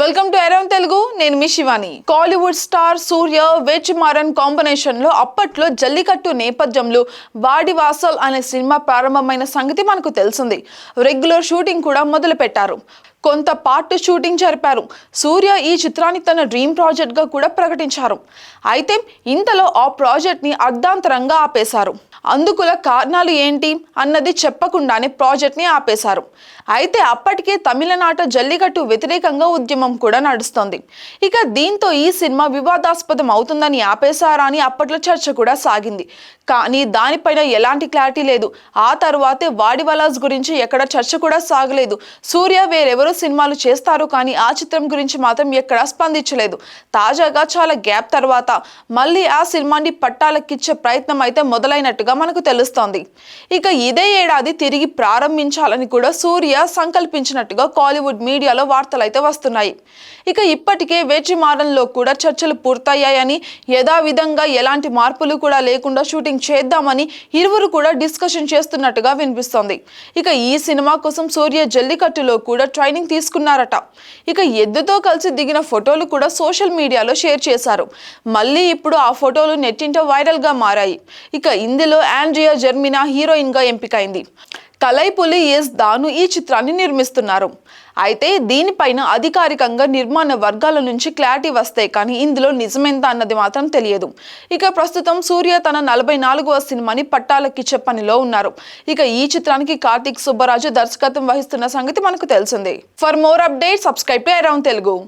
Welcome to around Telugu నేను మీ Shivani. Kollywood star Suriya వెజ్ మారన్ కాంబినేషన్లో అప్పట్లో జల్లికట్టు నేపథ్యంలో వాడి వాసల్ అనే సినిమా ప్రారంభమైన సంగతి మనకు తెలిసింది. రెగ్యులర్ షూటింగ్ కూడా మొదలు పెట్టారు కొంత పార్ట్ షూటింగ్ జరిపారు. సూర్య ఈ చిత్రాన్ని తన డ్రీమ్ ప్రాజెక్ట్గా కూడా ప్రకటించారు. అయితే ఇంతలో ఆ ప్రాజెక్ట్ని అర్ధాంతరంగా ఆపేశారు. అందుకుల కారణాలు ఏంటి అన్నది చెప్పకుండానే ప్రాజెక్ట్ని ఆపేశారు. అయితే అప్పటికే తమిళనాట జల్లికట్టు వ్యతిరేకంగా ఉద్యమం కూడా నడుస్తోంది. ఇక దీంతో ఈ సినిమా వివాదాస్పదం అవుతుందని ఆపేశారా అని అప్పట్లో చర్చ కూడా సాగింది. కానీ దానిపైన ఎలాంటి క్లారిటీ లేదు. ఆ తర్వాతే వాడివాలాస్ గురించి ఎక్కడ చర్చ కూడా సాగలేదు. సూర్య వేరెవరు సినిమాలు చేస్తారు కానీ ఆ చిత్రం గురించి మాత్రం ఎక్కడా స్పందించలేదు. తాజాగా చాలా గ్యాప్ తర్వాత మళ్ళీ ఆ సినిమాని పట్టాలకిచ్చే ప్రయత్నం అయితే మొదలైనట్టుగా మనకు తెలుస్తోంది. ఇక ఇదే ఏడాది తిరిగి ప్రారంభించాలని కూడా సూర్య సంకల్పించినట్టుగా కాలీవుడ్ మీడియాలో వార్తలు అయితే వస్తున్నాయి. ఇక ఇప్పటికే వేచి మారంలో కూడా చర్చలు పూర్తయ్యాయని యథావిధంగా ఎలాంటి మార్పులు కూడా లేకుండా షూటింగ్ చేద్దామని ఇరువురు కూడా డిస్కషన్ చేస్తున్నట్టుగా వినిపిస్తోంది. ఇక ఈ సినిమా కోసం సూర్య జల్లికట్టులో కూడా ట్రైనింగ్ తీసుకున్నారట. ఇక ఎద్దుతో కలిసి దిగిన ఫోటోలు కూడా సోషల్ మీడియాలో షేర్ చేశారు. మళ్ళీ ఇప్పుడు ఆ ఫోటోలు నెట్టింట వైరల్గా మారాయి. ఇక ఇందులో ఆండ్రియా జర్మినా హీరోయిన్గా ఎంపికైంది. కలైపులి ఎస్ దాను ఈ చిత్రాన్ని నిర్మిస్తున్నారు. అయితే దీనిపైన అధికారికంగా నిర్మాణ వర్గాల నుంచి క్లారిటీ వస్తాయి కానీ ఇందులో నిజమెంత అన్నది మాత్రం తెలియదు. ఇక ప్రస్తుతం సూర్య తన నలభై నాలుగవ సినిమాని పట్టాలకి పనిలో ఉన్నారు. ఇక ఈ చిత్రానికి కార్తీక్ సుబ్బరాజు దర్శకత్వం వహిస్తున్న సంగతి మనకు తెలిసిందే. For more update subscribe to around Telugu.